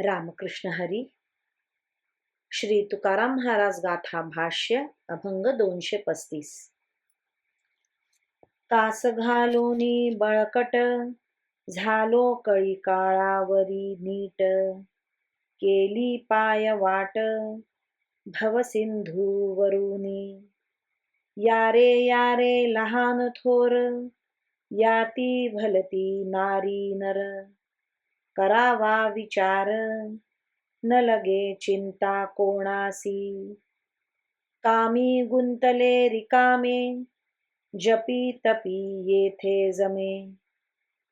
रामकृष्ण हरी. श्री तुकाराम महाराज गाथा भाष्य अभंग दोनशे पस्तीस. कास घालोनी बळकट झालो कळी काळावरी नीट. केली पाय वाट भवसिंधू वरुनी. यारे यारे लहान थोर याती भलती नारी नर. करावा विचार. न लगे चिंता कोणासी. कामी गुंतले रिकामे. जपी तपी येथे जमे.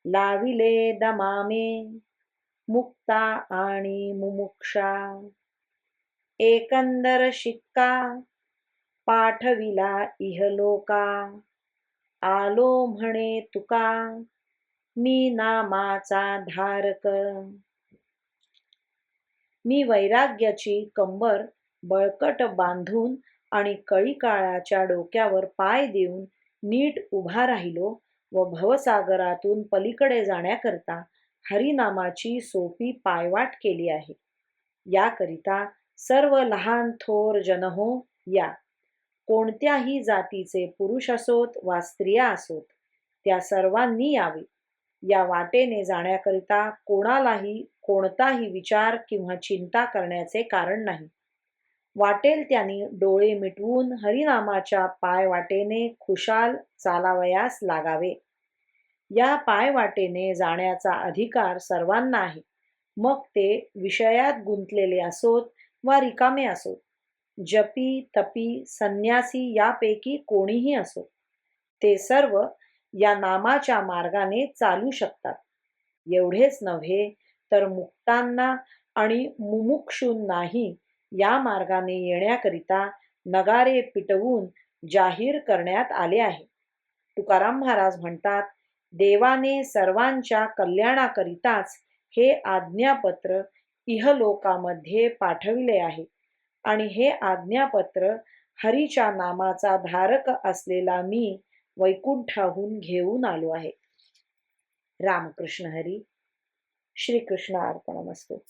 लाविले दमामे. मुक्ता आणि मुमुक्षा. एकंदर शिक्का. पाठविला इहलोका. आलो म्हणे तुका. मी नामाचा धारक. मी वैराग्याची कंबर बळकट बांधून आणि कळी काळाच्या डोक्यावर पाय देऊन नीट उभा राहिलो व भवसागरातून पलीकडे जाण्याकरता हरिनामाची सोपी पायवाट केली आहे. याकरिता सर्व लहान थोर जनहो या. कोणत्याही जातीचे पुरुष असोत वा स्त्रिया असोत त्या सर्वांनी यावे. या वाटेने जाण्याकरिता कोणालाही कोणताही विचार किंवा चिंता करण्याचे कारण नाही. वाटेल त्यांनी डोळे मिटवून हरिनामाच्या पायवाटेने खुशाल चालावयास लागावे. या पायवाटेने जाण्याचा अधिकार सर्वांना आहे मग ते विषयात गुंतलेले असोत वा रिकामे असोत. जपी तपी संन्यासी यापैकी कोणीही असो. ते सर्व या नामाच्या मार्गाने चालू शकतात. एवढेच नव्हे तर मुक्तांना आणि मुमुक्षूंनाही या मार्गाने येण्याकरिता नगारे पिटवून जाहीर करण्यात आले आहे. तुकाराम महाराज म्हणतात देवाने सर्वांच्या कल्याणाकरिताच हे आज्ञापत्र इहलोकामध्ये पाठविले आहे. आणि हे आज्ञापत्र हरीच्या नामाचा धारक असलेला मी वैकुंठाहून घेऊन आलो आहे. रामकृष्ण हरी श्रीकृष्ण असतो